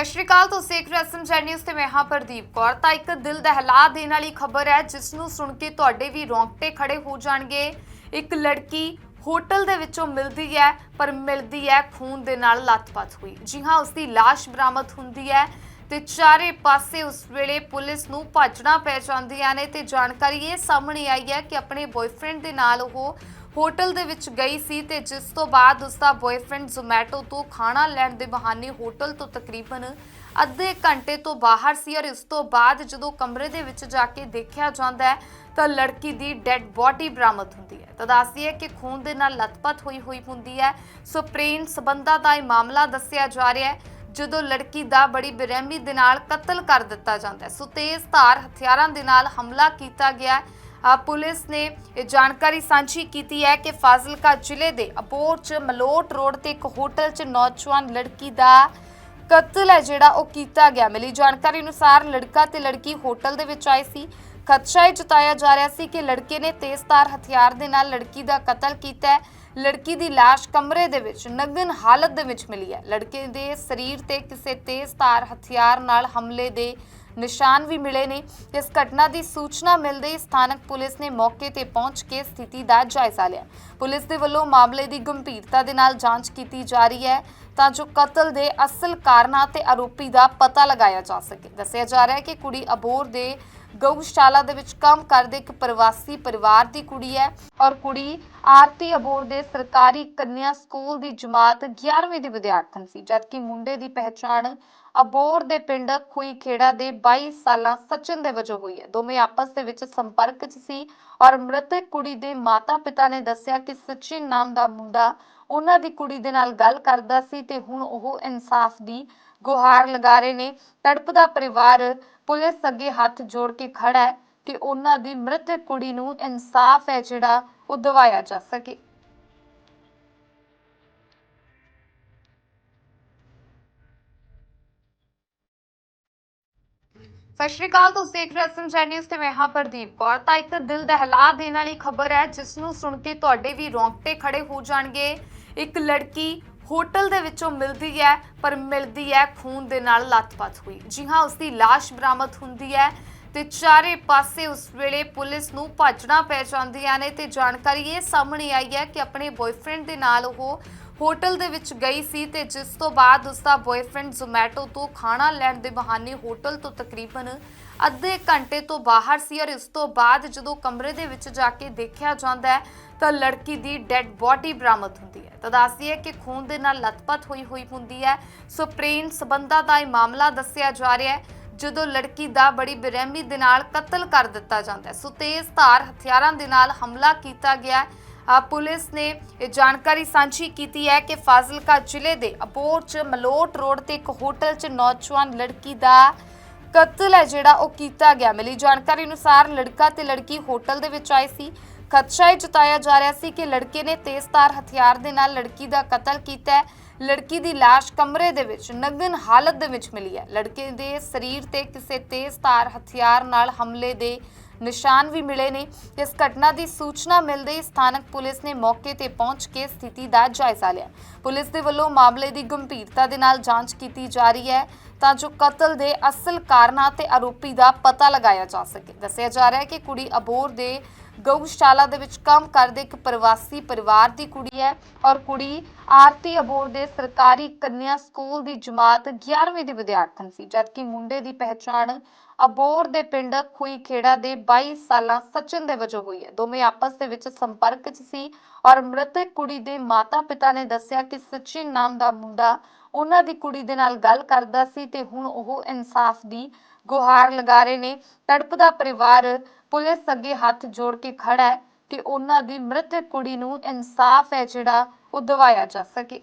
ਸਤਿ ਸ਼੍ਰੀ ਅਕਾਲ, ਤੁਸੀਂ ਦੇਖ ਰਹੇ ਨਿਊਜ਼ ਤੇ ਮੈਂ ਹਾਂ ਪ੍ਰਦੀਪ ਕੌਰ। ਤਾਂ ਇੱਕ ਦਿਲ ਦਹਿਲਾ ਦੇਣ ਵਾਲੀ ਖਬਰ ਹੈ, ਜਿਸ ਨੂੰ ਸੁਣ ਕੇ ਤੁਹਾਡੇ ਵੀ ਰੋਂਗਟੇ ਖੜੇ ਹੋ ਜਾਣਗੇ। ਇੱਕ ਲੜਕੀ ਹੋਟਲ ਦੇ ਵਿੱਚੋਂ ਮਿਲਦੀ ਹੈ, ਪਰ ਮਿਲਦੀ ਹੈ ਖੂਨ ਦੇ ਨਾਲ ਲੱਥਪੱਥ ਹੋਈ। ਜੀ ਹਾਂ ਉਸ ਦੀ ਲਾਸ਼ ਬਰਾਮਦ ਹੁੰਦੀ ਹੈ ਤੇ ਚਾਰੇ ਪਾਸੇ ਉਸ ਵੇਲੇ ਪੁਲਿਸ ਨੂੰ ਭੱਜਣਾ ਪੈ ਜਾਂਦੀਆਂ ਨੇ ਤੇ ਜਾਣਕਾਰੀ ਇਹ ਸਾਹਮਣੇ ਆਈ ਹੈ ਕਿ ਆਪਣੇ ਬॉयਫ੍ਰੈਂਡ ਦੇ ਨਾਲ ਉਹ ਹੋਟਲ ਦੇ ਵਿੱਚ ਗਈ ਸੀ ਤੇ ਜਿਸ ਤੋਂ ਬਾਅਦ ਉਸ ਦਾ ਬॉयਫ੍ਰੈਂਡ ਜ਼ੋਮੈਟੋ ਤੋਂ ਖਾਣਾ ਲੈਣ ਦੇ ਬਹਾਨੇ ਹੋਟਲ ਤੋਂ ਤਕਰੀਬਨ ਅੱਧੇ ਘੰਟੇ ਤੋਂ ਬਾਹਰ ਸੀ ਔਰ ਇਸ ਤੋਂ ਬਾਅਦ ਜਦੋਂ ਕਮਰੇ ਦੇ ਵਿੱਚ ਜਾ ਕੇ ਦੇਖਿਆ ਜਾਂਦਾ ਹੈ, ਤਾਂ ਲੜਕੀ ਦੀ ਡੈੱਡ ਬਾਡੀ ਬਰਾਮਦ ਹੁੰਦੀ ਹੈ। ਤਾਂ ਦੱਸਦੀ ਹੈ ਕਿ ਖੂਨ ਦੇ ਨਾਲ ਲਥਪਥ ਹੋਈ ਹੋਈ ਹੁੰਦੀ ਹੈ। ਸੋ ਪ੍ਰੇਮ ਸਬੰਧਾਂ ਦਾ ਇਹ ਮਾਮਲਾ ਦੱਸਿਆ ਜਾ ਰਿਹਾ ਹੈ, ਜਦੋਂ ਲੜਕੀ ਦਾ ਬੜੀ ਬੇਰਹਿਮੀ ਦੇ ਨਾਲ ਕਤਲ ਕਰ ਦਿੱਤਾ ਜਾਂਦਾ ਹੈ। ਸੋ ਤੇਜ਼ ਧਾਰ ਹਥਿਆਰਾਂ ਦੇ ਨਾਲ ਹਮਲਾ ਕੀਤਾ ਗਿਆ ਹੈ। ਪੁਲਿਸ ਨੇ ਇਹ ਜਾਣਕਾਰੀ ਸਾਂਝੀ ਕੀਤੀ ਹੈ ਕਿ ਫਾਜ਼ਿਲਕਾ ਜ਼ਿਲ੍ਹੇ ਦੇ ਅਪੋਰ ਚ ਮਲੋਟ ਰੋਡ ਤੇ ਇੱਕ ਹੋਟਲ 'ਚ ਨੌਜਵਾਨ ਲੜਕੀ ਦਾ ਕਤਲ ਹੈ ਜਿਹੜਾ ਉਹ ਕੀਤਾ ਗਿਆ। ਮਿਲੀ ਜਾਣਕਾਰੀ ਅਨੁਸਾਰ ਲੜਕਾ ਤੇ ਲੜਕੀ ਹੋਟਲ ਦੇ ਵਿੱਚ ਆਏ ਸੀ। ਖਦਸ਼ਾ ਇਹ ਜਤਾਇਆ ਜਾ ਰਿਹਾ ਸੀ ਕਿ ਲੜਕੇ ਨੇ ਤੇਜ਼ਧਾਰ ਹਥਿਆਰ ਦੇ ਨਾਲ ਲੜਕੀ ਦਾ ਕਤਲ ਕੀਤਾ ਹੈ। ਲੜਕੀ ਦੀ ਲਾਸ਼ ਕਮਰੇ ਦੇ ਵਿੱਚ, ਨਗਨ ਹਾਲਤ ਦੇ ਵਿੱਚ ਮਿਲੀ ਹੈ। ਲੜਕੇ ਦੇ ਸਰੀਰ ਤੇ ਕਿਸੇ ਤੇਜ਼ਧਾਰ ਹਥਿਆਰ ਨਾਲ ਹਮਲੇ ਦੇ ਨਿਸ਼ਾਨ ਵੀ ਮਿਲੇ ਨੇ। ਇਸ ਘਟਨਾ ਦੀ ਸੂਚਨਾ ਮਿਲਦੇ ਹੀ ਸਥਾਨਕ ਪੁਲਿਸ ਨੇ ਮੌਕੇ ਤੇ ਪਹੁੰਚ ਕੇ ਸਥਿਤੀ ਦਾ ਜਾਇਜ਼ਾ ਲਿਆ। ਪੁਲਿਸ ਦੇ ਵੱਲੋਂ ਮਾਮਲੇ ਦੀ ਗੰਭੀਰਤਾ ਦੇ ਨਾਲ ਜਾਂਚ ਕੀਤੀ ਜਾ ਰਹੀ ਹੈ ਤਾਂ ਜੋ ਕਤਲ ਦੇ ਅਸਲ ਕਾਰਨਾਂ ਤੇ ਆਰੋਪੀ ਦਾ ਪਤਾ ਲਗਾਇਆ ਜਾ ਸਕੇ। ਦੱਸਿਆ ਜਾ ਰਿਹਾ ਹੈ ਕਿ ਕੁੜੀ ਅਬੋਰ ਦੇ ਗਊਸ਼ਾਲਾ ਦੇ ਵਿੱਚ ਕੰਮ ਕਰਦੇ ਇੱਕ ਪ੍ਰਵਾਸੀ ਪਰਿਵਾਰ ਦੀ ਕੁੜੀ ਹੈ ਔਰ ਕੁੜੀ ਆਰਤੀ ਅਬੋਰ ਦੇ ਸਰਕਾਰੀ ਕੰਨਿਆ ਸਕੂਲ ਦੀ ਜਮਾਤ 11ਵੀਂ ਦੀ ਵਿਦਿਆਰਥਣ ਸੀ, ਜਦਕਿ ਮੁੰਡੇ ਦੀ ਪਹਿਚਾਣ ਅਬੋਰ ਦੇ ਪਿੰਡ ਖੂਈ ਖੇੜਾ ਦੇ 22 ਸਾਲਾਂ ਸਚਿਨ ਦੇ ਵਜੋਂ ਹੋਈ ਹੈ। ਦੋਵੇਂ ਆਪਸ ਦੇ ਵਿੱਚ ਸੰਪਰਕ 'ਚ ਸੀ ਔਰ ਮ੍ਰਿਤਕ ਕੁੜੀ ਦੇ ਮਾਤਾ-ਪਿਤਾ ਨੇ ਦੱਸਿਆ ਕਿ ਸਚਿਨ ਨਾਮ ਦਾ ਮੁੰਡਾ ਉਹਨਾਂ ਦੀ ਕੁੜੀ ਦੇ ਨਾਲ ਗੱਲ ਕਰਦਾ ਸੀ ਤੇ ਹੁਣ ਉਹ ਇਨਸਾਫ ਦੀ ਗੁਹਾਰ ਲਗਾ ਰਹੇ ਨੇ। ਤੜਪਦਾ ਪਰਿਵਾਰ ਪੁਲਿਸ ਅੱਗੇ ਹੱਥ ਜੋੜ ਕੇ ਖੜਾ ਹੈ ਕਿ ਉਹਨਾਂ ਦੀ ਮ੍ਰਿਤਕ ਕੁੜੀ ਨੂੰ ਇਨਸਾਫ ਹੈ ਜਿਹੜਾ ਉਹ ਦਿਵਾਇਆ ਜਾ ਸਕੇ। ਸਤਿ ਸ਼੍ਰੀ ਅਕਾਲ, ਤੁਸੀਂ ਦੇਖ ਰਹੇ ਹੋ ਐਸਐਮਜੀ ਨਿਊਜ਼ ਤੇ ਮੈਂ ਹਾਂ ਪ੍ਰਦੀਪ ਕੌਰ। ਤਾਂ ਇੱਕ ਦਿਲ ਦਹਿਲਾ ਦੇਣ ਵਾਲੀ ਖਬਰ ਹੈ, ਜਿਸ ਨੂੰ ਸੁਣ ਕੇ ਤੁਹਾਡੇ ਵੀ ਰੋਂਗਟੇ ਖੜੇ ਹੋ ਜਾਣਗੇ। ਇੱਕ ਲੜਕੀ ਹੋਟਲ ਦੇ ਵਿੱਚੋਂ ਮਿਲਦੀ ਹੈ, ਪਰ ਮਿਲਦੀ ਹੈ ਖੂਨ ਦੇ ਨਾਲ ਲੱਥਪੱਥ ਹੋਈ। ਜੀ ਹਾਂ ਉਸ ਦੀ ਲਾਸ਼ ਬਰਾਮਦ ਹੁੰਦੀ ਹੈ ਤੇ ਚਾਰੇ ਪਾਸੇ ਉਸ ਵੇਲੇ ਪੁਲਿਸ ਨੂੰ ਭੱਜਣਾ ਪੈ ਜਾਂਦੀਆਂ ਨੇ ਤੇ ਜਾਣਕਾਰੀ ਇਹ ਸਾਹਮਣੇ ਆਈ ਹੈ ਕਿ ਆਪਣੇ ਬॉयਫ੍ਰੈਂਡ ਦੇ ਨਾਲ ਉਹ ਹੋਟਲ ਦੇ ਵਿੱਚ ਗਈ ਸੀ ਤੇ ਜਿਸ ਤੋਂ ਬਾਅਦ ਉਸ ਦਾ ਬॉयਫ੍ਰੈਂਡ ਜ਼ੋਮੈਟੋ ਤੋਂ ਖਾਣਾ ਲੈਣ ਦੇ ਬਹਾਨੇ ਹੋਟਲ ਤੋਂ ਤਕਰੀਬਨ ਅੱਧੇ ਘੰਟੇ ਤੋਂ ਬਾਹਰ ਸੀ ਔਰ ਇਸ ਤੋਂ ਬਾਅਦ ਜਦੋਂ ਕਮਰੇ ਦੇ ਵਿੱਚ ਜਾ ਕੇ ਦੇਖਿਆ ਜਾਂਦਾ ਹੈ, ਤਾਂ ਲੜਕੀ ਦੀ ਡੈੱਡ ਬਾਡੀ ਬਰਾਮਦ ਹੁੰਦੀ ਹੈ। ਤਾਂ ਦੱਸਦੀ ਹੈ ਕਿ ਖੂਨ ਦੇ ਨਾਲ ਲਥਪਥ ਹੋਈ ਹੋਈ ਹੁੰਦੀ ਹੈ। ਸੋ ਪ੍ਰੇਮ ਸਬੰਧਾਂ ਦਾ ਇਹ ਮਾਮਲਾ ਦੱਸਿਆ ਜਾ ਰਿਹਾ ਹੈ, ਜਦੋਂ ਲੜਕੀ ਦਾ ਬੜੀ ਬੇਰਹਿਮੀ ਦੇ ਨਾਲ ਕਤਲ ਕਰ ਦਿੱਤਾ ਜਾਂਦਾ ਹੈ। ਸੋ ਤੇਜ਼ ਧਾਰ ਹਥਿਆਰਾਂ ਦੇ ਨਾਲ ਹਮਲਾ ਕੀਤਾ ਗਿਆ ਹੈ। ਪੁਲਿਸ ਨੇ ਇਹ ਜਾਣਕਾਰੀ ਸਾਂਝੀ ਕੀਤੀ ਹੈ ਕਿ ਫਾਜ਼ਿਲਕਾ ਜ਼ਿਲ੍ਹੇ ਦੇ ਅਬੋਰ ਚ ਮਲੋਟ ਰੋਡ ਤੇ ਇੱਕ ਹੋਟਲ 'ਚ ਨੌਜਵਾਨ ਲੜਕੀ ਦਾ ਕਤਲ ਹੈ, ਜਿਹੜਾ ਉਹ ਕੀਤਾ ਗਿਆ। ਮਿਲੀ ਜਾਣਕਾਰੀ ਅਨੁਸਾਰ ਲੜਕਾ ਤੇ ਲੜਕੀ ਹੋਟਲ ਦੇ ਵਿੱਚ ਆਏ ਸੀ। ਖਦਸ਼ਾ ਇਹ ਜਤਾਇਆ ਜਾ ਰਿਹਾ ਸੀ ਕਿ ਲੜਕੇ ਨੇ ਤੇਜ਼ਧਾਰ ਹਥਿਆਰ ਦੇ ਨਾਲ ਲੜਕੀ ਦਾ ਕਤਲ ਕੀਤਾ ਹੈ। ਲੜਕੀ ਦੀ ਲਾਸ਼ ਕਮਰੇ ਦੇ ਵਿੱਚ, ਨਗਨ ਹਾਲਤ ਦੇ ਵਿੱਚ ਮਿਲੀ ਹੈ। ਲੜਕੇ ਦੇ ਸਰੀਰ ਤੇ ਕਿਸੇ ਤੇਜ਼ਧਾਰ ਹਥਿਆਰ ਨਾਲ ਹਮਲੇ ਦੇ ਨਿਸ਼ਾਨ ਵੀ ਮਿਲੇ ਨੇ। ਇਸ ਘਟਨਾ ਦੀ ਸੂਚਨਾ ਮਿਲਦੇ ਹੀ ਸਥਾਨਕ ਪੁਲਿਸ ਨੇ ਮੌਕੇ ਤੇ ਪਹੁੰਚ ਕੇ ਸਥਿਤੀ ਦਾ ਜਾਇਜ਼ਾ ਲਿਆ। ਪੁਲਿਸ ਦੇ ਵੱਲੋਂ ਮਾਮਲੇ ਦੀ ਗੰਭੀਰਤਾ ਦੇ ਨਾਲ ਜਾਂਚ ਕੀਤੀ ਜਾ ਰਹੀ ਹੈ। ਤਾਂ ਜੋ ਕਤਲ ਦੇ ਅਸਲ ਕਾਰਨਾਂ ਤੇ ਆਰੋਪੀ ਦਾ ਪਤਾ ਲਗਾਇਆ ਜਾ ਸਕੇ। ਦੱਸਿਆ ਜਾ ਰਿਹਾ ਹੈ ਕਿ ਕੁੜੀ ਅਬੋਰ ਦੇ ਗਊਸ਼ਾਲਾ ਦੇ ਵਿੱਚ ਕੰਮ ਕਰਦੇ ਇੱਕ ਪ੍ਰਵਾਸੀ ਪਰਿਵਾਰ ਦੀ ਕੁੜੀ ਹੈ ਔਰ ਕੁੜੀ ਆਰਤੀ ਅਬੋਰ ਦੇ ਸਰਕਾਰੀ ਕੰਨਿਆ ਸਕੂਲ ਦੀ ਜਮਾਤ 11ਵੀਂ ਦੀ ਵਿਦਿਆਰਥਣ ਸੀ, ਜਦਕਿ ਮੁੰਡੇ ਦੀ ਪਹਿਚਾਣ ਅਬੋਰ ਦੇ ਪਿੰਡ ਖੁਈ ਖੇੜਾ ਦੇ 22 ਸਾਲਾਂ ਸਚਿਨ ਦੇ ਵਜੋਂ ਹੋਈ ਹੈ। ਦੋਵੇਂ ਆਪਸ ਦੇ ਵਿੱਚ ਸੰਪਰਕ 'ਚ ਸੀ ਔਰ ਮ੍ਰਿਤਕ ਕੁੜੀ ਦੇ ਮਾਤਾ-ਪਿਤਾ ਨੇ ਦੱਸਿਆ ਕਿ ਸਚਿਨ ਨਾਮ ਦਾ ਮੁੰਡਾ ਉਹਨਾਂ ਦੀ ਕੁੜੀ ਦੇ ਨਾਲ ਗੱਲ ਕਰਦਾ ਸੀ ਤੇ ਹੁਣ ਉਹ ਇਨਸਾਫ ਦੀ ਗੁਹਾਰ ਲਗਾ ਰਹੇ ਨੇ। ਤੜਪਦਾ ਪਰਿਵਾਰ ਪੁਲਿਸ ਅੱਗੇ ਹੱਥ ਜੋੜ ਕੇ ਖੜਾ ਹੈ ਕਿ ਉਹਨਾਂ ਦੀ ਮ੍ਰਿਤਕ ਕੁੜੀ ਨੂੰ ਇਨਸਾਫ ਹੈ ਜਿਹੜਾ ਉਹ ਦਿਵਾਇਆ ਜਾ ਸਕੇ।